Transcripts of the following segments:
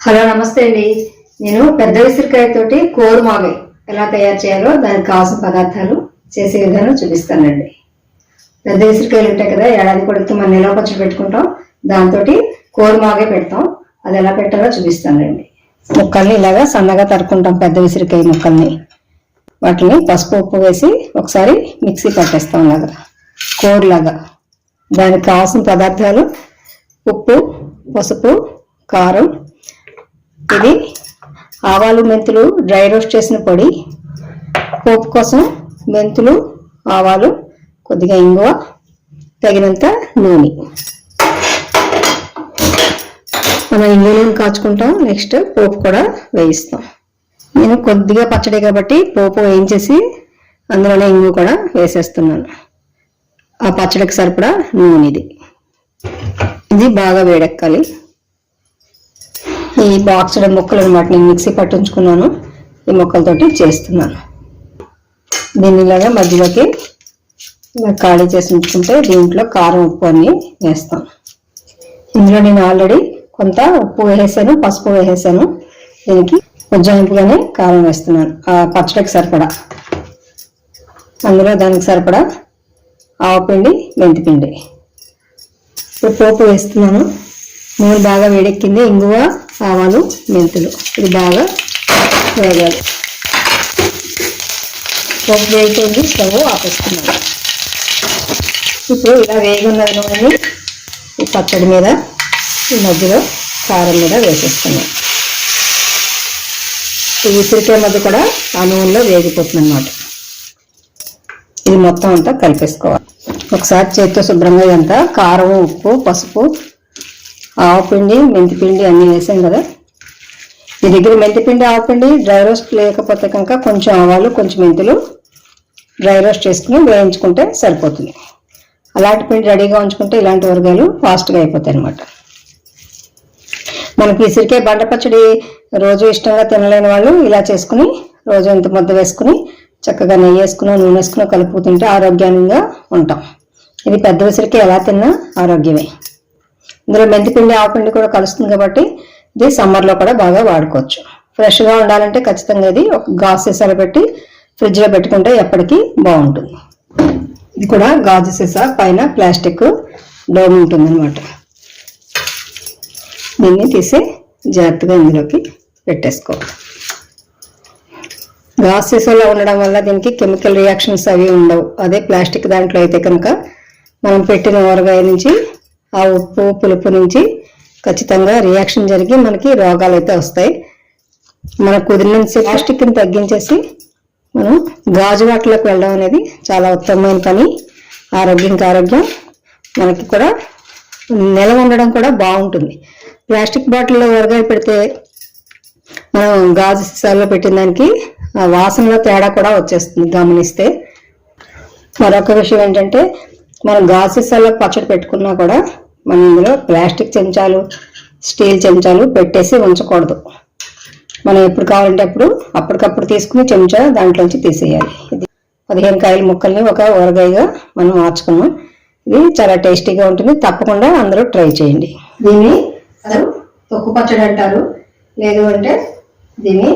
Hello నమస్తే అండి. నేను పెద్ద విసిరికాయ తోటి కోరు మావి ఎలా తయారు చేయాలో దానికి కావాల్సిన పదార్థాలు చేసే విధానం చూపిస్తానండి. పెద్ద విసిరికాయలు ఉంటాయి కదా ఏడాది కొడుకు మన నెల కొంచెం పెట్టుకుంటాం దాంతో కోరు మాగే పెడతాం. అది ఎలా పెట్టాలో చూపిస్తానండి. ముక్కల్ని ఇలాగా సన్నగా తరుక్కుంటాం పెద్ద విసిరికాయ ముక్కల్ని. వాటిని పసుపు ఉప్పు వేసి ఒకసారి మిక్సీ పట్టేస్తాం ఇలాగా కోరులాగా. దానికి కావాల్సిన పదార్థాలు ఉప్పు పసుపు కారం ఇది ఆవాలు మెంతులు డ్రై రోస్ట్ చేసిన పొడి పోపు కోసం మెంతులు ఆవాలు కొద్దిగా ఇంగువ తగినంత నూనె. మనం ఇంగువ కాచుకుంటాం. నెక్స్ట్ పోపు కూడా వేయిస్తాం. నేను కొద్దిగా పచ్చడి కాబట్టి పోపు వేయించేసి అందులోనే ఇంగు కూడా వేసేస్తున్నాను. ఆ పచ్చడికి సరిపడా నూనె ఇది ఇది బాగా వేడెక్కాలి. ఈ బాక్స్ ముక్కలు అనమాట నేను మిక్సీ పట్టించుకున్నాను. ఈ ముక్కలతోటి చేస్తున్నాను. దీన్ని ఇలాగా మధ్యలోకి ఇలా ఖాళీ చేసి ఉంచుకుంటే దీంట్లో కారం ఉప్పు అన్ని వేస్తాను. ఇందులో నేను ఆల్రెడీ కొంత ఉప్పు వేసేసాను పసుపు వేసేసాను. దీనికి ఉజ్జాయింపుగానే కారం వేస్తున్నాను. ఆ పచ్చడికి సరిపడా. అందులో దానికి సరిపడా ఆవపిండి మెంతిపిండి. ఇప్పుడు పోపు వేస్తున్నాను. నూనె బాగా వేడెక్కింది. ఇంగువ ఆవాలు మెంతులు. ఇది బాగా వేగాలి. పోపు వేగిపోయింది. స్టవ్ ఆపేస్తున్నాను. ఇప్పుడు ఇలా వేగున్న నూనె ఈ పచ్చడి మీద ఈ మధ్యలో కారం మీద వేసేస్తున్నాను. ఈ ఉసిరికాయ మధ్య కూడా ఆ నూనెలో వేగిపోతుంది అన్నమాట ఇది మొత్తం అంతా కలిపేసుకోవాలి. ఒకసారి చేతితో శుభ్రంగా ఇదంతా కారం ఉప్పు పసుపు ఆవపిండి మెంతిపిండి అన్నీ వేసాం కదా. మీ దగ్గర మెంతిపిండి ఆవపిండి డ్రై రోస్ట్ లేకపోతే కనుక కొంచెం ఆవాలు కొంచెం మెంతులు డ్రై రోస్ట్ చేసుకుని వేయించుకుంటే సరిపోతుంది. అలాంటి పిండి రెడీగా ఉంచుకుంటే ఇలాంటి వర్గాలు ఫాస్ట్గా అయిపోతాయి అనమాట మనకి ఇసిరికే బండ పచ్చడి రోజు ఇష్టంగా తినలేని వాళ్ళు ఇలా చేసుకుని రోజు ఇంత ముద్ద వేసుకుని చక్కగా నెయ్యి వేసుకుని నూనె వేసుకుని కలుపుతుంటే ఆరోగ్యంగా ఉంటాం. ఇది పెద్ద ఉసిరికి ఎలా తిన్నా ఆరోగ్యమే. ఇందులో మెంతిపిండి ఆవపిండి కూడా కలుస్తుంది కాబట్టి ఇది సమ్మర్లో కూడా బాగా వాడుకోవచ్చు. ఫ్రెష్గా ఉండాలంటే ఖచ్చితంగా ఇది ఒక గాజు సీసాలో పెట్టి ఫ్రిడ్జ్లో పెట్టుకుంటే ఎప్పటికీ బాగుంటుంది. ఇది కూడా గాజు సీసా పైన ప్లాస్టిక్ డోమ్ ఉంటుందన్నమాట. దీన్ని తీసి జాగ్రత్తగా ఇందులోకి పెట్టేసుకోవాలి. గాజు సీసాలో ఉండడం వల్ల దీనికి కెమికల్ రియాక్షన్స్ అవి ఉండవు. అదే ప్లాస్టిక్ దాంట్లో అయితే కనుక మనం పెట్టిన ఊరగాయ నుంచి ఆ ఉప్పు పులుపు నుంచి ఖచ్చితంగా రియాక్షన్ జరిగి మనకి రోగాలు అయితే వస్తాయి. మన కుదిరినంత ప్లాస్టిక్ని తగ్గించేసి మనం గాజు వాటిలోకి వెళ్ళడం అనేది చాలా ఉత్తమమైన పని. ఆరోగ్యంకి ఆరోగ్యం మనకి కూడా నిలవ ఉండడం కూడా బాగుంటుంది. ప్లాస్టిక్ బాటిల్లో ఊరగాయ పెడితే మనం గాజు సీసాలో పెట్టిన దానికి ఆ వాసనలో తేడా కూడా వచ్చేస్తుంది గమనిస్తే. మరొక విషయం ఏంటంటే మనం గాజు సీసాలో పచ్చడి పెట్టుకున్నా కూడా మనం ఇందులో ప్లాస్టిక్ చెంచాలు స్టీల్ చెంచాలు పెట్టేసి ఉంచకూడదు. మనం ఎప్పుడు కావాలంటే అప్పుడు అప్పటికప్పుడు తీసుకుని చెంచా దాంట్లోంచి తీసేయాలి. ఇది పదిహేను కాయల ముక్కల్ని ఒక ఊరగాయగా మనం మార్చుకున్నాం. ఇది చాలా టేస్టీగా ఉంటుంది. తప్పకుండా అందరూ ట్రై చేయండి. దీన్ని అసలు తొక్కు పచ్చడి అంటారు. లేదు అంటే దీన్ని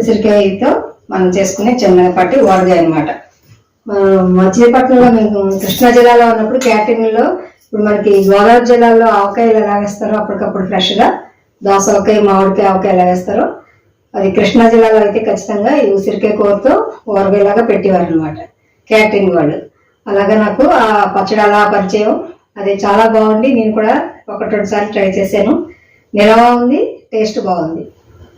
ఉసిరికాయతో మనం చేసుకునే చిన్నపాటి ఊరగాయ అనమాట మచిలీపట్నంలో మేము కృష్ణా జిల్లాలో ఉన్నప్పుడు క్యాటరింగ్లో ఇప్పుడు మనకి గోదావరి జిల్లాలో ఆవకాయలు ఎలా వేస్తారో అప్పటికప్పుడు ఫ్రెష్గా దోసకాయ మామిడికాయ ఆవకాయ ఎలా వేస్తారో అది కృష్ణా జిల్లాలో అయితే ఖచ్చితంగా ఈ ఉసిరికాయ కూరతో ఊరగాయలాగా పెట్టేవారు అనమాట క్యాటరింగ్ వాళ్ళు. అలాగా నాకు ఆ పచ్చడి అలా పరిచయం. అది చాలా బాగుంది. నేను కూడా ఒకటి రెండు సార్లు ట్రై చేశాను. నిలవ ఉంది టేస్ట్ బాగుంది.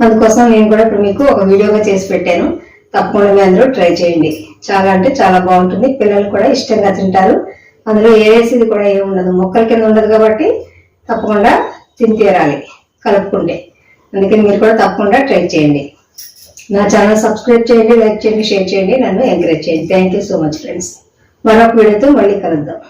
అందుకోసం నేను కూడా ఇప్పుడు మీకు ఒక వీడియోగా చేసి పెట్టాను. తప్పకుండా మీ అందరూ ట్రై చేయండి. చాలా అంటే చాలా బాగుంటుంది. పిల్లలు కూడా ఇష్టంగా తింటారు. అందులో ఏ వేసేది కూడా ఏమి ఉండదు. మొక్కల కింద ఉండదు కాబట్టి తప్పకుండా తిని కలుపుకుంటే. అందుకని మీరు కూడా తప్పకుండా ట్రై చేయండి. నా ఛానల్ సబ్స్క్రైబ్ చేయండి లైక్ చేయండి షేర్ చేయండి. నన్ను ఎంకరేజ్ చేయండి. Thank you so much friends మరొక వీడియోతో మళ్ళీ కలుద్దాం.